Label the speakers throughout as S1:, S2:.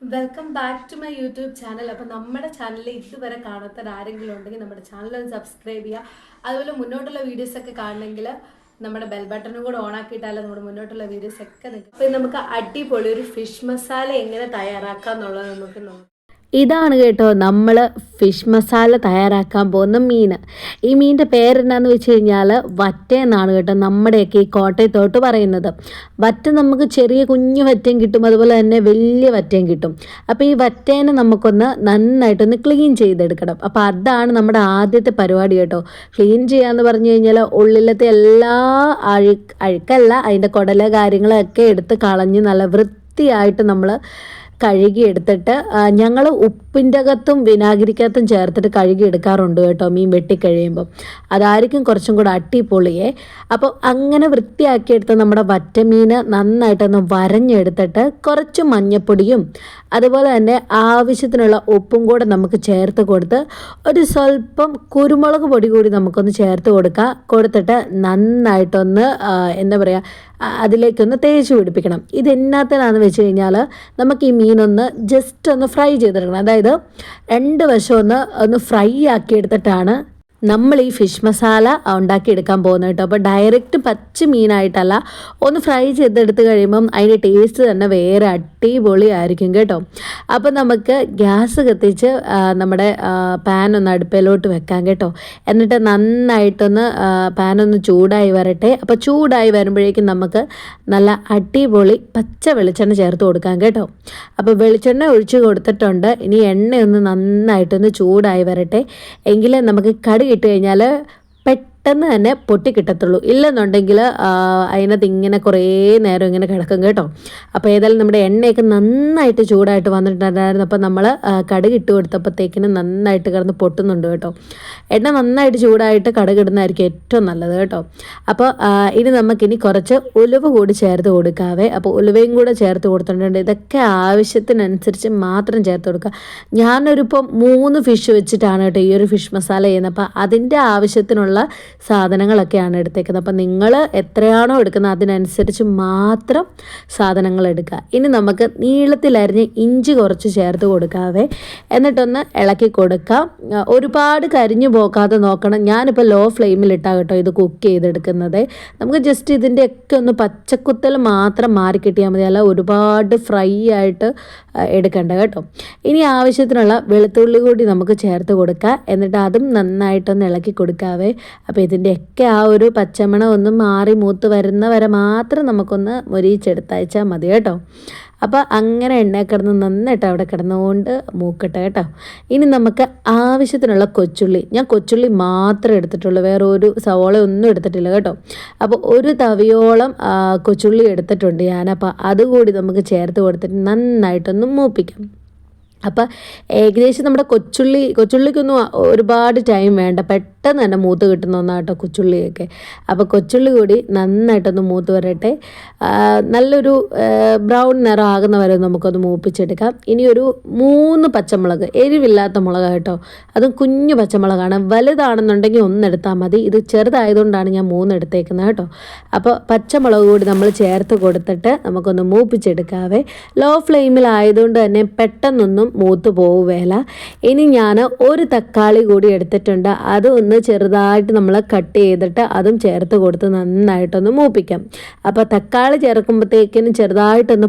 S1: Welcome back to my YouTube channel അപ്പോൾ നമ്മുടെ ചാനലിൽ ഇതുവരെ കാണാത്ത ആരെങ്കിലും ഉണ്ടെങ്കിൽ നമ്മുടെ ചാനൽ ഒന്ന് സബ്സ്ക്രൈബ് ചെയ്യുക. അതുപോലെ മുന്നോട്ടുള്ള വീഡിയോസ് ഒക്കെ കാണണമെങ്കിൽ നമ്മുടെ ബെൽ ബട്ടണും കൂടെ ഓൺ ആക്കിയിട്ടാലും നമ്മുടെ മുന്നോട്ടുള്ള വീഡിയോസ് ഒക്കെ നിൽക്കും അപ്പോൾ നമുക്ക് അടിപൊളി ഒരു ഫിഷ് മസാല എങ്ങനെ തയ്യാറാക്കാം എന്നുള്ളത് നമുക്ക് നോക്കാം.
S2: ഇതാണ് കേട്ടോ നമ്മൾ ഫിഷ് മസാല തയ്യാറാക്കാൻ പോകുന്ന മീൻ. ഈ മീനിന്റെ പേരെന്താന്ന് വെച്ച് കഴിഞ്ഞാൽ വറ്റ എന്നാണ് കേട്ടോ നമ്മുടെയൊക്കെ ഈ കോട്ടയത്തോട്ട് പറയുന്നത്. വറ്റ നമുക്ക് ചെറിയ കുഞ്ഞു വറ്റയും കിട്ടും അതുപോലെ തന്നെ വലിയ വറ്റയും കിട്ടും. അപ്പോൾ ഈ വറ്റേനെ നമുക്കൊന്ന് നന്നായിട്ടൊന്ന് ക്ലീൻ ചെയ്തെടുക്കണം. അപ്പോൾ അതാണ് നമ്മുടെ ആദ്യത്തെ പരിപാടി കേട്ടോ. ക്ലീൻ ചെയ്യാന്ന് പറഞ്ഞു കഴിഞ്ഞാൽ ഉള്ളിലത്തെ എല്ലാ അഴുക്ക് അഴുക്കല്ല അതിന്റെ കുടല കാര്യങ്ങളൊക്കെ എടുത്ത് കളഞ്ഞ് നല്ല വൃത്തിയായിട്ട് നമ്മൾ കഴുകി എടുത്തിട്ട് ഞങ്ങൾ ഉപ്പിന്റെ അകത്തും വിനാഗിരിക്കകത്തും ചേർത്തിട്ട് കഴുകി എടുക്കാറുണ്ട് കേട്ടോ മീൻ വെട്ടിക്കഴിയുമ്പം. അതായിരിക്കും കുറച്ചും കൂടെ അട്ടിപ്പൊളിയെ അപ്പോൾ അങ്ങനെ വൃത്തിയാക്കിയെടുത്ത നമ്മുടെ വറ്റമീൻ നന്നായിട്ടൊന്ന് വരഞ്ഞെടുത്തിട്ട് കുറച്ച് മഞ്ഞപ്പൊടിയും അതുപോലെ തന്നെ ആവശ്യത്തിനുള്ള ഉപ്പും കൂടെ നമുക്ക് ചേർത്ത് കൊടുത്ത് ഒരു സ്വല്പം കുരുമുളക് പൊടി കൂടി നമുക്കൊന്ന് ചേർത്ത് കൊടുക്കുക കൊടുത്തിട്ട് നന്നായിട്ടൊന്ന് എന്താ പറയുക അതിലേക്കൊന്ന് തേച്ച് പിടിപ്പിക്കണം. ഇത് എന്നാത്തിനാന്ന് വെച്ച് കഴിഞ്ഞാൽ നമുക്ക് ഈ മീനൊന്ന് ജസ്റ്റ് ഒന്ന് ഫ്രൈ ചെയ്തെടുക്കണം. അതായത് രണ്ട് വശം ഒന്ന് ഒന്ന് ഫ്രൈ ആക്കി എടുത്തിട്ടാണ് നമ്മൾ ഈ ഫിഷ് മസാല ഉണ്ടാക്കി എടുക്കാൻ പോകുന്നത് കേട്ടോ. അപ്പോൾ ഡയറക്റ്റ് പച്ച മീനായിട്ടല്ല ഒന്ന് ഫ്രൈ ചെയ്തെടുത്ത് കഴിയുമ്പം അതിന്റെ ടേസ്റ്റ് തന്നെ വേറെ അടിപൊളി ആയിരിക്കും കേട്ടോ. അപ്പോൾ നമുക്ക് ഗ്യാസ് കത്തിച്ച് നമ്മുടെ പാൻ ഒന്ന് അടുപ്പിലോട്ട് വെക്കാം കേട്ടോ. എന്നിട്ട് നന്നായിട്ടൊന്ന് പാൻ ഒന്ന് ചൂടായി വരട്ടെ. അപ്പോൾ ചൂടായി വരുമ്പോഴേക്കും നമുക്ക് നല്ല അടിപൊളി പച്ച വെളിച്ചെണ്ണ ചേർത്ത് കൊടുക്കാം കേട്ടോ. അപ്പോൾ വെളിച്ചെണ്ണ ഒഴിച്ച് കൊടുത്തിട്ടുണ്ട്. ഇനി എണ്ണയൊന്ന് നന്നായിട്ടൊന്ന് ചൂടായി വരട്ടെ. എങ്കിലേ നമുക്ക് കടി ഇട്ട് കഴിഞ്ഞാൽ പെട്ടെന്ന് തന്നെ പൊട്ടിക്കിട്ടത്തുള്ളൂ ഇല്ലെന്നുണ്ടെങ്കിൽ അതിനകത്ത് ഇങ്ങനെ കുറേ നേരം ഇങ്ങനെ കിടക്കും കേട്ടോ. അപ്പോൾ ഏതായാലും നമ്മുടെ എണ്ണയൊക്കെ നന്നായിട്ട് ചൂടായിട്ട് വന്നിട്ടുണ്ടായിരുന്നു. അപ്പോൾ നമ്മൾ കടുക് ഇട്ട് കൊടുത്തപ്പോഴത്തേക്കിന് നന്നായിട്ട് കിടന്ന് പൊട്ടുന്നുണ്ട് കേട്ടോ. എണ്ണ നന്നായിട്ട് ചൂടായിട്ട് കടുക് ഇടുന്നതായിരിക്കും ഏറ്റവും നല്ലത് കേട്ടോ. അപ്പോൾ ഇനി നമുക്കിനി കുറച്ച് ഉലുവ കൂടി ചേർത്ത് കൊടുക്കാവേ. അപ്പോൾ ഉലുവയും കൂടെ ചേർത്ത് കൊടുത്തിട്ടുണ്ട്. ഇതൊക്കെ ആവശ്യത്തിനനുസരിച്ച് മാത്രം ചേർത്ത് കൊടുക്കുക. ഞാനൊരു ഇപ്പം മൂന്ന് ഫിഷ് വെച്ചിട്ടാണ് കേട്ടോ ഈ ഒരു ഫിഷ് മസാല ചെയ്യുന്നത്. അപ്പോൾ അതിന്റെ ആവശ്യത്തിനുള്ള സാധനങ്ങളൊക്കെയാണ് എടുത്തേക്കുന്നത്. അപ്പം നിങ്ങൾ എത്രയാണോ എടുക്കുന്നത് അതിനനുസരിച്ച് മാത്രം സാധനങ്ങൾ എടുക്കുക. ഇനി നമുക്ക് നീളത്തിലരിഞ്ഞ് ഇഞ്ചി കുറച്ച് ചേർത്ത് കൊടുക്കാവേ. എന്നിട്ടൊന്ന് ഇളക്കി കൊടുക്കാം. ഒരുപാട് കരിഞ്ഞു പോക്കാതെ നോക്കണം. ഞാനിപ്പോൾ ലോ ഫ്ലെയിമിലിട്ടാണ് കേട്ടോ ഇത് കുക്ക് ചെയ്തെടുക്കുന്നത്. നമുക്ക് ജസ്റ്റ് ഇതിന്റെയൊക്കെ ഒന്ന് പച്ചക്കുത്തൽ മാത്രം മാറി കിട്ടിയാൽ മതി അല്ല ഒരുപാട് ഫ്രൈ ആയിട്ട് എടുക്കണ്ട കേട്ടോ. ഇനി ആവശ്യത്തിനുള്ള വെളുത്തുള്ളി കൂടി നമുക്ക് ചേർത്ത് കൊടുക്കുക എന്നിട്ട് അതും നന്നായിട്ടൊന്ന് ഇളക്കി കൊടുക്കാവേ. അപ്പോൾ ഇതിന്റെയൊക്കെ ആ ഒരു പച്ചമണം ഒന്ന് മാറി മൂത്ത് വരുന്ന വരെ മാത്രം നമുക്കൊന്ന് മൊരിയിച്ചെടുത്തയച്ചാൽ മതി കേട്ടോ. അപ്പോൾ അങ്ങനെ എണ്ണ കിടന്ന് നന്നായിട്ട് അവിടെ കിടന്നുകൊണ്ട് മൂക്കട്ടെ കേട്ടോ. ഇനി നമുക്ക് ആവശ്യത്തിനുള്ള കൊച്ചുള്ളി. ഞാൻ കൊച്ചുള്ളി മാത്രമേ എടുത്തിട്ടുള്ളൂ. വേറെ ഒരു സവോള ഒന്നും എടുത്തിട്ടില്ല കേട്ടോ. അപ്പോൾ ഒരു തവിയോളം കൊച്ചുള്ളി എടുത്തിട്ടുണ്ട് ഞാൻ. അപ്പോൾ അതുകൂടി നമുക്ക് ചേർത്ത് കൊടുത്തിട്ട് നന്നായിട്ടൊന്ന് മൂപ്പിക്കാം. അപ്പം ഏകദേശം നമ്മുടെ കൊച്ചുള്ളി കൊച്ചുള്ളിക്കൊന്നും ഒരുപാട് ടൈം വേണ്ട. പെട്ടെന്ന് തന്നെ മൂത്ത് കിട്ടുന്ന ഒന്നാട്ടോ കൊച്ചുള്ളിയൊക്കെ. അപ്പോൾ കൊച്ചുള്ളി കൂടി നന്നായിട്ടൊന്ന് മൂത്ത് വരട്ടെ. നല്ലൊരു ബ്രൗൺ നിറം ആകുന്ന വരെ നമുക്കൊന്ന് മൂപ്പിച്ചെടുക്കാം. ഇനി ഒരു മൂന്ന് പച്ചമുളക് എരിവില്ലാത്ത മുളക് കേട്ടോ അതും കുഞ്ഞു പച്ചമുളകാണ്. വലുതാണെന്നുണ്ടെങ്കിൽ ഒന്നെടുത്താൽ മതി. ഇത് ചെറുതായതുകൊണ്ടാണ് ഞാൻ മൂന്നെടുത്തേക്കുന്നത് കേട്ടോ. അപ്പോൾ പച്ചമുളക് കൂടി നമ്മൾ ചേർത്ത് കൊടുത്തിട്ട് നമുക്കൊന്ന് മൂപ്പിച്ചെടുക്കാവേ. ലോ ഫ്ലെയിമിലായതുകൊണ്ട് തന്നെ പെട്ടെന്നൊന്നും മൂത്ത് പോവുകയില്ല ഇനി ഞാൻ ഒരു തക്കാളി കൂടി എടുത്തിട്ടുണ്ട്. അത് ചെറുതായിട്ട് നമ്മൾ കട്ട് ചെയ്തിട്ട് അതും ചേർത്ത് കൊടുത്ത് നന്നായിട്ടൊന്ന് മൂപ്പിക്കാം. അപ്പോൾ തക്കാളി ചേർക്കുമ്പോഴത്തേക്കിനും ചെറുതായിട്ടൊന്ന്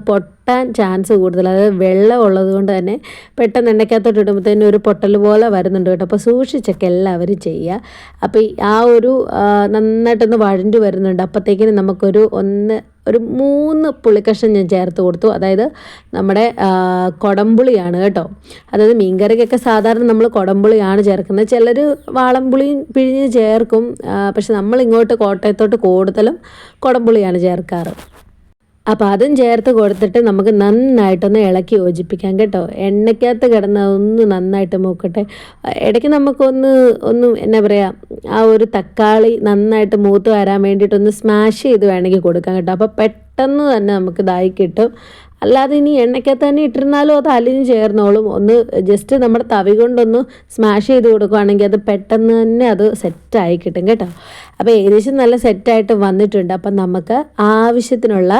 S2: പൊട്ടാൻ ചാൻസ് കൂടുതൽ. അതായത് വെള്ളം ഉള്ളത് കൊണ്ട് തന്നെ പെട്ടെന്ന് എണ്ണയ്ക്കകത്തോട്ട് ഇടുമ്പോഴത്തേനും ഒരു പൊട്ടൽ പോലെ വരുന്നുണ്ട് കേട്ടോ. അപ്പോൾ സൂക്ഷിച്ചൊക്കെ എല്ലാവരും ചെയ്യുക. അപ്പോൾ ആ ഒരു നന്നായിട്ടൊന്ന് വഴണ്ടു വരുന്നുണ്ട്. അപ്പോഴത്തേക്കിന് നമുക്കൊരു ഒന്ന് ഒരു മൂന്ന് പുളിക്കഷ്ണം ഞാൻ ചേർത്ത് കൊടുത്തു. അതായത് നമ്മുടെ കുടംപുളിയാണ് കേട്ടോ. അതായത് മീൻകറിക്കൊക്കെ സാധാരണ നമ്മൾ കൊടംപുളിയാണ് ചേർക്കുന്നത്. ചിലർ വാളംപുളിയും പിഴിഞ്ഞ് ചേർക്കും. പക്ഷെ നമ്മൾ ഇങ്ങോട്ട് കോട്ടയത്തോട്ട് കൂടുതലും കൊടംപുളിയാണ് ചേർക്കാറ്. അപ്പോൾ അതും ചേർത്ത് കൊടുത്തിട്ട് നമുക്ക് നന്നായിട്ടൊന്ന് ഇളക്കി യോജിപ്പിക്കാം കേട്ടോ. എണ്ണയ്ക്കകത്ത് കിടന്ന് ഒന്ന് നന്നായിട്ട് മൂക്കട്ടെ. ഇടയ്ക്ക് നമുക്കൊന്ന് ഒന്ന് എന്നാ പറയുക ആ ഒരു തക്കാളി നന്നായിട്ട് മൂത്ത് വരാൻ വേണ്ടിയിട്ടൊന്ന് സ്മാഷ് ചെയ്ത് വേണമെങ്കിൽ കൊടുക്കാം കേട്ടോ. അപ്പോൾ പെട്ടെന്ന് തന്നെ നമുക്ക് ഇതായി കിട്ടും. അല്ലാതെ ഇനി എണ്ണയ്ക്കകത്ത് തന്നെ ഇട്ടിരുന്നാലും അത് അലിഞ്ഞ് ചേർന്നോളും. ഒന്ന് ജസ്റ്റ് നമ്മുടെ തവി കൊണ്ടൊന്ന് സ്മാഷ് ചെയ്ത് കൊടുക്കുകയാണെങ്കിൽ അത് പെട്ടെന്ന് തന്നെ അത് സെറ്റായി കിട്ടും കേട്ടോ. അപ്പോൾ ഏകദേശം നല്ല സെറ്റായിട്ട് വന്നിട്ടുണ്ട്. അപ്പം നമുക്ക് ആവശ്യത്തിനുള്ള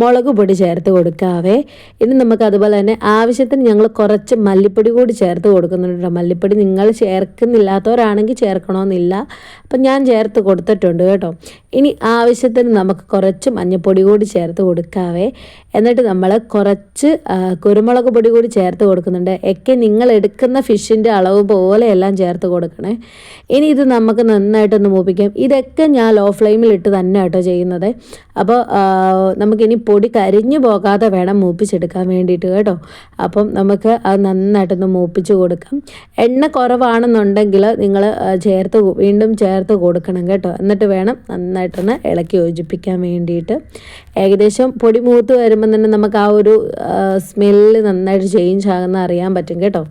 S2: മുളക് പൊടി ചേർത്ത് കൊടുക്കാവേ. ഇനി നമുക്ക് അതുപോലെ തന്നെ ആവശ്യത്തിന് ഞങ്ങൾ കുറച്ച് മല്ലിപ്പൊടി കൂടി ചേർത്ത് കൊടുക്കുന്നുണ്ട് മല്ലിപ്പൊടി നിങ്ങൾ ചേർക്കുന്നില്ലാത്തവരാണെങ്കിൽ ചേർക്കണമെന്നില്ല അപ്പം ഞാൻ ചേർത്ത് കൊടുത്തിട്ടുണ്ട് കേട്ടോ. ഇനി ആവശ്യത്തിന് നമുക്ക് കുറച്ച് മഞ്ഞൾപ്പൊടി കൂടി ചേർത്ത് കൊടുക്കാവേ. എന്നിട്ട് നമ്മൾ കുറച്ച് കുരുമുളക് പൊടി കൂടി ചേർത്ത് കൊടുക്കുന്നുണ്ട്. ഒക്കെ നിങ്ങൾ എടുക്കുന്ന ഫിഷിന്റെ അളവ് പോലെയെല്ലാം ചേർത്ത് കൊടുക്കണേ. ഇനി ഇത് നമുക്ക് നന്നായിട്ടൊന്ന് മൂപ്പിക്കാം. ഇതൊക്കെ ഞാൻ ലോ ഫ്ലെയിമിൽ ഇട്ട് തന്നെ കേട്ടോ ചെയ്യുന്നത്. അപ്പോൾ നമുക്കിനി പൊടി കരിഞ്ഞു പോകാതെ വേണം മൂപ്പിച്ചെടുക്കാൻ വേണ്ടിയിട്ട് കേട്ടോ. അപ്പം നമുക്ക് അത് നന്നായിട്ടൊന്ന് മൂപ്പിച്ച് കൊടുക്കാം. എണ്ണ കുറവാണെന്നുണ്ടെങ്കിൽ നിങ്ങൾ ചേർത്ത് വീണ്ടും ചേർത്ത് കൊടുക്കണം കേട്ടോ. എന്നിട്ട് വേണം നന്നായിട്ടൊന്ന് ഇളക്കി യോജിപ്പിക്കാൻ വേണ്ടിയിട്ട്. ഏകദേശം പൊടി മൂത്ത് വരുമ്പോൾ തന്നെ നമുക്ക് ആ ഒരു സ്മെല്ല് നന്നായിട്ട് ചേഞ്ച് ആകുന്ന അറിയാൻ പറ്റും കേട്ടോ.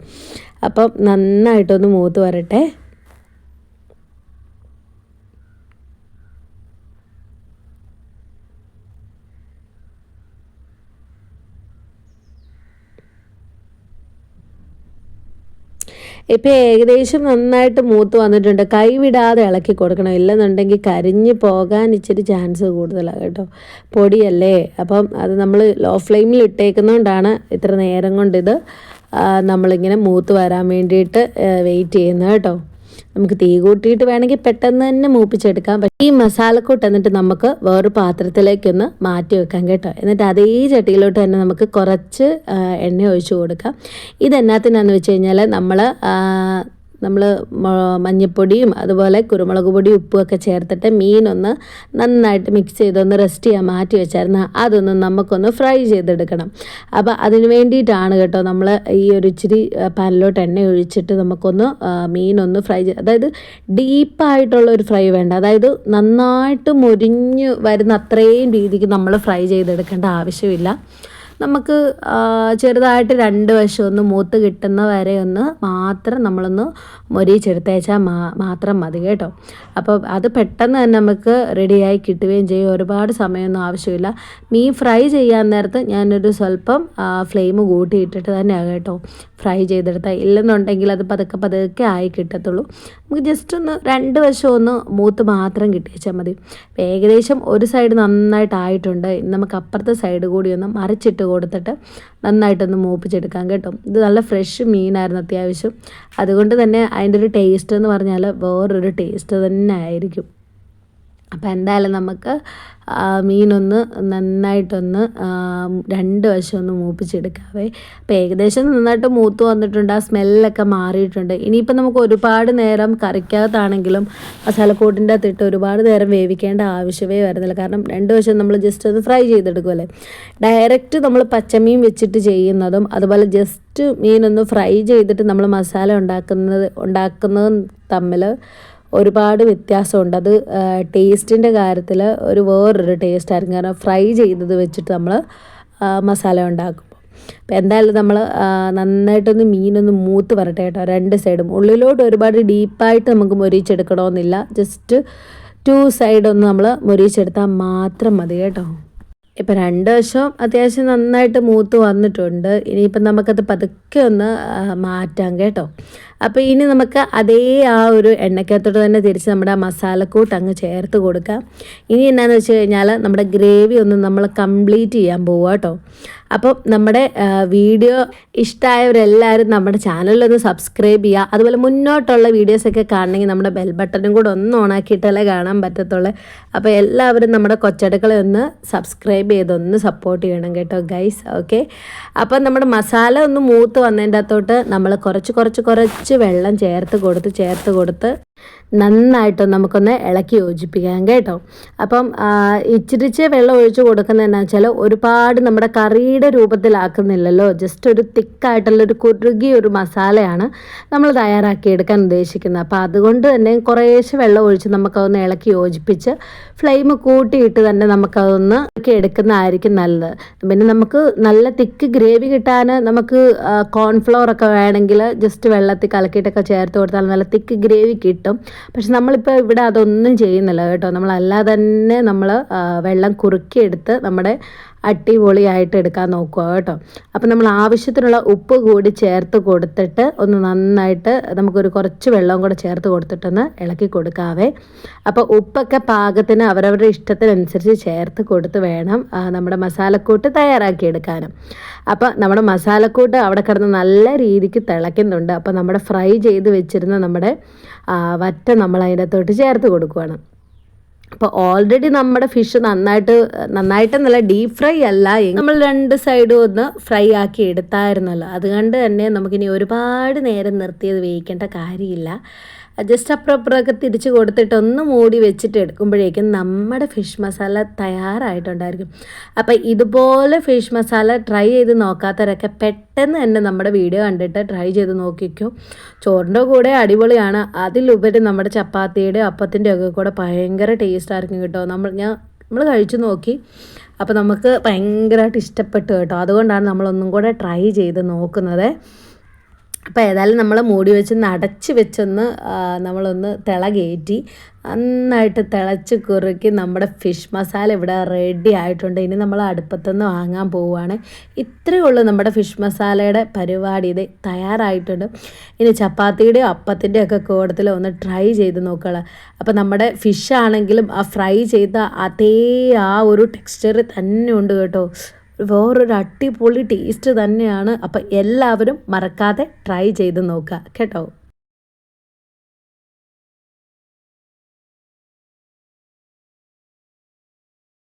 S2: അപ്പം നന്നായിട്ടൊന്ന് മൂത്ത് വരട്ടെ. ഇപ്പം ഏകദേശം നന്നായിട്ട് മൂത്ത് വന്നിട്ടുണ്ട്. കൈവിടാതെ ഇളക്കി കൊടുക്കണം. ഇല്ലെന്നുണ്ടെങ്കിൽ കരിഞ്ഞ് പോകാൻ ഇച്ചിരി ചാൻസ് കൂടുതലാണ് കേട്ടോ. പൊടിയല്ലേ? അപ്പം അത് നമ്മൾ ലോ ഫ്ലെയിമിൽ ഇട്ടേക്കുന്നതുകൊണ്ടാണ് ഇത്ര നേരം കൊണ്ട് ഇത് ആ, നമ്മളിങ്ങനെ മൂത്ത് വരാൻ വേണ്ടിയിട്ട് വെയിറ്റ് ചെയ്യുന്നത് കേട്ടോ. നമുക്ക് തീ കൂട്ടിയിട്ട് വേണമെങ്കിൽ പെട്ടെന്ന് തന്നെ മൂപ്പിച്ചെടുക്കാം. പക്ഷേ ഈ മസാലക്കൂട്ട് എന്നിട്ട് നമുക്ക് വേറൊരു പാത്രത്തിലേക്കൊന്ന് മാറ്റി വെക്കാം കേട്ടോ. എന്നിട്ട് അതേ ചട്ടിയിലോട്ട് തന്നെ നമുക്ക് കുറച്ച് എണ്ണ ഒഴിച്ചു കൊടുക്കാം. ഇതെന്നാത്തിനാന്ന് വെച്ച് കഴിഞ്ഞാൽ നമ്മൾ നമ്മൾ മഞ്ഞൾപ്പൊടിയും അതുപോലെ കുരുമുളക് പൊടിയും ഉപ്പും ഒക്കെ ചേർത്തിട്ട് മീനൊന്ന് നന്നായിട്ട് മിക്സ് ചെയ്തൊന്ന് റെസ്റ്റ് ചെയ്യാൻ മാറ്റി വെച്ചായിരുന്നു. അതൊന്ന് നമുക്കൊന്ന് ഫ്രൈ ചെയ്തെടുക്കണം. അപ്പോൾ അതിന് വേണ്ടിയിട്ടാണ് കേട്ടോ നമ്മൾ ഈ ഒരു ഇച്ചിരി പാനിലോട്ട് എണ്ണ ഒഴിച്ചിട്ട് നമുക്കൊന്ന് മീനൊന്ന് ഫ്രൈ ചെയ്ത് അതായത് ഡീപ്പായിട്ടുള്ള ഒരു ഫ്രൈ വേണ്ട. അതായത് നന്നായിട്ട് മുരിഞ്ഞ് വരുന്ന അത്രയും രീതിക്ക് നമ്മൾ ഫ്രൈ ചെയ്തെടുക്കേണ്ട ആവശ്യമില്ല. നമുക്ക് ചെറുതായിട്ട് രണ്ട് വശം ഒന്ന് മൂത്ത് കിട്ടുന്ന വരെ ഒന്ന് മാത്രം നമ്മളൊന്ന് മൊരിച്ചെടുത്തേച്ചാൽ മാ മാത്രം മതി കേട്ടോ. അപ്പോൾ അത് പെട്ടെന്ന് തന്നെ നമുക്ക് റെഡിയായി കിട്ടുകയും ചെയ്യും. ഒരുപാട് സമയമൊന്നും ആവശ്യമില്ല. മീൻ ഫ്രൈ ചെയ്യാൻ നേരത്ത് ഞാനൊരു സ്വല്പം ഫ്ലെയിം കൂട്ടിയിട്ടിട്ട് തന്നെയാണ് കേട്ടോ ഫ്രൈ ചെയ്തെടുത്താൽ ഇല്ലെന്നുണ്ടെങ്കിൽ അത് പതുക്കെ പതുക്കെ ആയി കിട്ടത്തുള്ളൂ. നമുക്ക് ജസ്റ്റ് ഒന്ന് രണ്ട് വശം ഒന്ന് മൂത്ത് മാത്രം കിട്ടിയാൽ മതി. ഏകദേശം ഒരു സൈഡ് നന്നായിട്ട് ആയിട്ടുണ്ട് നമുക്ക് അപ്പുറത്തെ സൈഡ് കൂടി ഒന്ന് മറിച്ചിട്ട് കൊടുത്തിട്ട് നന്നായിട്ടൊന്ന് മൂപ്പിച്ചെടുക്കാം കേട്ടോ. ഇത് നല്ല ഫ്രഷ് മീനായിരുന്നു അത്യാവശ്യം. അതുകൊണ്ട് തന്നെ അതിന്റെ ഒരു ടേസ്റ്റ് എന്ന് പറഞ്ഞാൽ വേറൊരു ടേസ്റ്റ് തന്നെ ആയിരിക്കും. അപ്പോൾ എന്തായാലും നമുക്ക് മീനൊന്ന് നന്നായിട്ടൊന്ന് രണ്ട് വശം ഒന്ന് മൂപ്പിച്ചെടുക്കാവേ. അപ്പോൾ ഏകദേശം നന്നായിട്ട് മൂത്ത് വന്നിട്ടുണ്ട് ആ സ്മെല്ലൊക്കെ മാറിയിട്ടുണ്ട്. ഇനിയിപ്പോൾ നമുക്ക് ഒരുപാട് നേരം കറിക്കകത്താണെങ്കിലും മസാലക്കൂട്ടിന്റെ അകത്തിട്ട് ഒരുപാട് നേരം വേവിക്കേണ്ട ആവശ്യമേ വരുന്നില്ല. കാരണം രണ്ട് വശം നമ്മൾ ജസ്റ്റ് ഒന്ന് ഫ്രൈ ചെയ്തെടുക്കുമല്ലേ ഡയറക്റ്റ് നമ്മൾ പച്ചമീൻ വെച്ചിട്ട് ചെയ്യുന്നതും അതുപോലെ ജസ്റ്റ് മീനൊന്ന് ഫ്രൈ ചെയ്തിട്ട് നമ്മൾ മസാല ഉണ്ടാക്കുന്നത് ഉണ്ടാക്കുന്നതും തമ്മിൽ ഒരുപാട് വ്യത്യാസമുണ്ട്. അത് ടേസ്റ്റിന്റെ കാര്യത്തിൽ ഒരു വേറൊരു ടേസ്റ്റ് ആയിരിക്കും. കാരണം ഫ്രൈ ചെയ്തത് വെച്ചിട്ട് നമ്മൾ മസാല ഉണ്ടാക്കും അപ്പോൾ എന്തായാലും നമ്മൾ നന്നായിട്ടൊന്ന് മീനൊന്ന് മൂത്ത് വരട്ടെ കേട്ടോ രണ്ട് സൈഡും. ഉള്ളിലോട്ട് ഒരുപാട് ഡീപ്പായിട്ട് നമുക്ക് മൊരിച്ചെടുക്കണമെന്നില്ല. ജസ്റ്റ് ടു സൈഡൊന്ന് നമ്മൾ മൊരിച്ചെടുത്താൽ മാത്രം മതി കേട്ടോ. ഇപ്പം രണ്ട് വശവും അത്യാവശ്യം നന്നായിട്ട് മൂത്ത് വന്നിട്ടുണ്ട്. ഇനിയിപ്പം നമുക്കത് പതുക്കെ ഒന്ന് മാറ്റാം കേട്ടോ. അപ്പോൾ ഇനി നമുക്ക് അതേ ആ ഒരു എണ്ണക്കകത്തോട്ട് തന്നെ തിരിച്ച് നമ്മുടെ മസാലക്കൂട്ട് അങ്ങ് ചേർത്ത് കൊടുക്കാം. ഇനി എന്നാന്ന് വെച്ച് കഴിഞ്ഞാൽ നമ്മുടെ ഗ്രേവി ഒന്ന് നമ്മൾ കംപ്ലീറ്റ് ചെയ്യാൻ പോവുക കേട്ടോ അപ്പോൾ നമ്മുടെ വീഡിയോ ഇഷ്ടമായവരെല്ലാവരും നമ്മുടെ ചാനലിലൊന്ന് സബ്സ്ക്രൈബ് ചെയ്യുക അതുപോലെ മുന്നോട്ടുള്ള വീഡിയോസൊക്കെ കാണണമെങ്കിൽ നമ്മുടെ ബെൽ ബട്ടണും കൂടെ ഒന്ന് ഓണാക്കിയിട്ടല്ലേ കാണാൻ പറ്റത്തുള്ളൂ. അപ്പോൾ എല്ലാവരും നമ്മുടെ കൊച്ചടുക്കളെ ഒന്ന് സബ്സ്ക്രൈബ് ചെയ്തൊന്ന് സപ്പോർട്ട് ചെയ്യണം കേട്ടോ ഗൈസ്. ഓക്കെ? അപ്പം നമ്മുടെ മസാല ഒന്ന് മൂത്ത് വന്നതിന്റെ അകത്തോട്ട് നമ്മൾ കുറച്ച് കുറച്ച് കുറച്ച് വെള്ളം ചേർത്ത് കൊടുത്ത് ചേർത്ത് കൊടുത്ത് നന്നായിട്ട് നമുക്കൊന്ന് ഇളക്കി യോജിപ്പിക്കാം കേട്ടോ. അപ്പം ഇച്ചിരിച്ച് വെള്ളം ഒഴിച്ച് കൊടുക്കുന്നത് എന്നാ വെച്ചാൽ ഒരുപാട് നമ്മുടെ കറിയുടെ രൂപത്തിലാക്കുന്നില്ലല്ലോ. ജസ്റ്റ് ഒരു തിക്കായിട്ടുള്ള ഒരു കുറുകിയ ഒരു മസാലയാണ് നമ്മൾ തയ്യാറാക്കിയെടുക്കാൻ ഉദ്ദേശിക്കുന്നത്. അപ്പോൾ അതുകൊണ്ട് തന്നെ കുറേശ്ശെ വെള്ളം ഒഴിച്ച് നമുക്കതൊന്ന് ഇളക്കി യോജിപ്പിച്ച് ഫ്ലെയിം കൂട്ടിയിട്ട് തന്നെ നമുക്കതൊന്ന് ഇളക്കി എടുക്കുന്നതായിരിക്കും നല്ലത്. പിന്നെ നമുക്ക് നല്ല തിക്ക് ഗ്രേവി കിട്ടാൻ നമുക്ക് കോൺഫ്ലോർ ഒക്കെ വേണമെങ്കിൽ ജസ്റ്റ് വെള്ളത്തിൽ കലക്കിയിട്ടൊക്കെ ചേർത്ത് കൊടുത്താൽ നല്ല തിക്ക് ഗ്രേവി കിട്ടും. കിട്ടും. പക്ഷെ നമ്മളിപ്പോൾ ഇവിടെ അതൊന്നും ചെയ്യുന്നില്ല കേട്ടോ. നമ്മളല്ലാതെ തന്നെ നമ്മൾ വെള്ളം കുറുക്കിയെടുത്ത് നമ്മുടെ അടിപൊളിയായിട്ട് എടുക്കാൻ നോക്കുക കേട്ടോ. അപ്പോൾ നമ്മൾ ആവശ്യത്തിനുള്ള ഉപ്പ് കൂടി ചേർത്ത് കൊടുത്തിട്ട് ഒന്ന് നന്നായിട്ട് നമുക്കൊരു കുറച്ച് വെള്ളവും കൂടെ ചേർത്ത് കൊടുത്തിട്ടൊന്ന് ഇളക്കി കൊടുക്കാവേ. അപ്പോൾ ഉപ്പൊക്കെ പാകത്തിന് അവരവരുടെ ഇഷ്ടത്തിനനുസരിച്ച് ചേർത്ത് കൊടുത്ത് വേണം നമ്മുടെ മസാലക്കൂട്ട് തയ്യാറാക്കി എടുക്കാനും. അപ്പോൾ നമ്മുടെ മസാലക്കൂട്ട് അവിടെ കിടന്ന് നല്ല രീതിക്ക് തിളയ്ക്കുന്നുണ്ട്. അപ്പോൾ നമ്മുടെ ഫ്രൈ ചെയ്ത് വെച്ചിരുന്ന നമ്മുടെ വറ്റ നമ്മൾ അതിനകത്തോട്ട് ചേർത്ത് കൊടുക്കുകയാണ് അപ്പോൾ ഓൾറെഡി നമ്മുടെ ഫിഷ് നന്നായിട്ട് നന്നായിട്ടെന്നല്ല ഡീപ് ഫ്രൈ അല്ല നമ്മൾ രണ്ട് സൈഡും ഒന്ന് ഫ്രൈ ആക്കി എടുത്തായിരുന്നല്ലോ. അതുകൊണ്ട് തന്നെ നമുക്കിനി ഒരുപാട് നേരം നിർത്തിയത് വേവിക്കേണ്ട കാര്യമില്ല. ജസ്റ്റ് അപ്പുറപ്പുറമൊക്കെ തിരിച്ച് കൊടുത്തിട്ട് ഒന്ന് മൂടി വെച്ചിട്ട് എടുക്കുമ്പോഴേക്കും നമ്മുടെ ഫിഷ് മസാല തയ്യാറായിട്ടുണ്ടായിരിക്കും. അപ്പോൾ ഇതുപോലെ ഫിഷ് മസാല ട്രൈ ചെയ്ത് നോക്കാത്തവരൊക്കെ പെട്ടെന്ന് തന്നെ നമ്മുടെ വീഡിയോ കണ്ടിട്ട് ട്രൈ ചെയ്ത് നോക്കിക്കോ. ചോറിന്റെ കൂടെ അടിപൊളിയാണ്. അതിലുപരി നമ്മുടെ ചപ്പാത്തിയുടെ അപ്പത്തിന്റെ ഒക്കെ കൂടെ ഭയങ്കര ടേസ്റ്റ് ആയിരിക്കും കേട്ടോ. നമ്മൾ ഞാൻ നമ്മൾ കഴിച്ചു നോക്കി. അപ്പോൾ നമുക്ക് ഭയങ്കരമായിട്ട് ഇഷ്ടപ്പെട്ടു കേട്ടോ. അതുകൊണ്ടാണ് നമ്മളൊന്നും കൂടെ ട്രൈ ചെയ്ത് നോക്കുന്നത്. അപ്പോൾ ഏതായാലും നമ്മൾ മൂടി വെച്ച് അടച്ച് വെച്ചൊന്ന് നമ്മളൊന്ന് തിള കയറ്റി നന്നായിട്ട് തിളച്ച് കുറുക്കി നമ്മുടെ ഫിഷ് മസാല ഇവിടെ റെഡി ആയിട്ടുണ്ട്. ഇനി നമ്മൾ അടുപ്പത്തുനിന്ന് വാങ്ങാൻ പോവുകയാണ് ഇത്രയേ ഉള്ളൂ നമ്മുടെ ഫിഷ് മസാലയുടെ പരിപാടി. ഇത് തയ്യാറായിട്ടുണ്ട്. ഇനി ചപ്പാത്തിയുടെയോ അപ്പത്തിന്റെ ഒക്കെ കൂടത്തിൽ ഒന്ന് ട്രൈ ചെയ്ത് നോക്കുക അപ്പോൾ നമ്മുടെ ഫിഷ് ആണെങ്കിലും ആ ഫ്രൈ ചെയ്ത അതേ ആ ഒരു ടെക്സ്ചർ തന്നെ ഉണ്ട് കേട്ടോ. വേറൊരു അടിപൊളി ടേസ്റ്റ് തന്നെയാണ്. അപ്പം എല്ലാവരും മറക്കാതെ ട്രൈ ചെയ്ത് നോക്കുക. കേട്ടോ?